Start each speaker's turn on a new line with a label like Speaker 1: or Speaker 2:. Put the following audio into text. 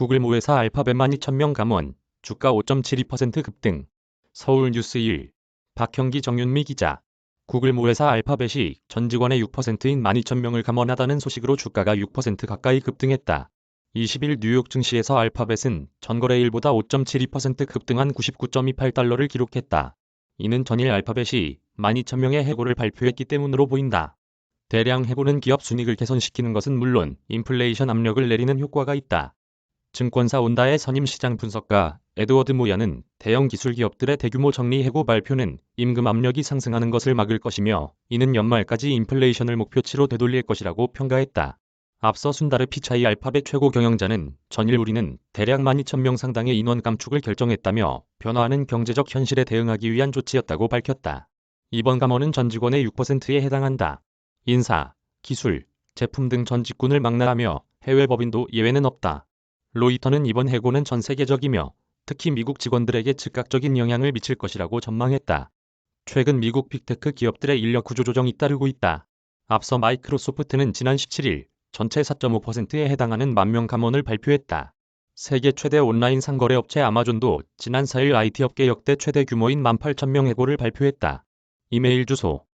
Speaker 1: 구글 모회사 알파벳 12,000명 감원, 주가 5.72% 급등. 서울 뉴스 1. 박형기 정윤미 기자. 구글 모회사 알파벳이 전 직원의 6%인 12,000명을 감원하다는 소식으로 주가가 6% 가까이 급등했다. 20일 뉴욕 증시에서 알파벳은 전거래일보다 5.72% 급등한 99.28달러를 기록했다. 이는 전일 알파벳이 12,000명의 해고를 발표했기 때문으로 보인다. 대량 해고는 기업 순익을 개선시키는 것은 물론 인플레이션 압력을 내리는 효과가 있다. 증권사 온다의 선임 시장 분석가 에드워드 모야는 대형 기술 기업들의 대규모 정리 해고 발표는 임금 압력이 상승하는 것을 막을 것이며 이는 연말까지 인플레이션을 목표치로 되돌릴 것이라고 평가했다. 앞서 순다르 피차이 알파벳 최고 경영자는 전일 우리는 대략 12,000명 상당의 인원 감축을 결정했다며 변화하는 경제적 현실에 대응하기 위한 조치였다고 밝혔다. 이번 감원은 전 직원의 6%에 해당한다. 인사, 기술, 제품 등 전 직군을 망라하며 해외 법인도 예외는 없다. 로이터는 이번 해고는 전 세계적이며 특히 미국 직원들에게 즉각적인 영향을 미칠 것이라고 전망했다. 최근 미국 빅테크 기업들의 인력 구조 조정이 따르고 있다. 앞서 마이크로소프트는 지난 17일 전체 4.5%에 해당하는 만명 감원을 발표했다. 세계 최대 온라인 상거래 업체 아마존도 지난 4일 IT 업계 역대 최대 규모인 18,000명 해고를 발표했다. 이메일 주소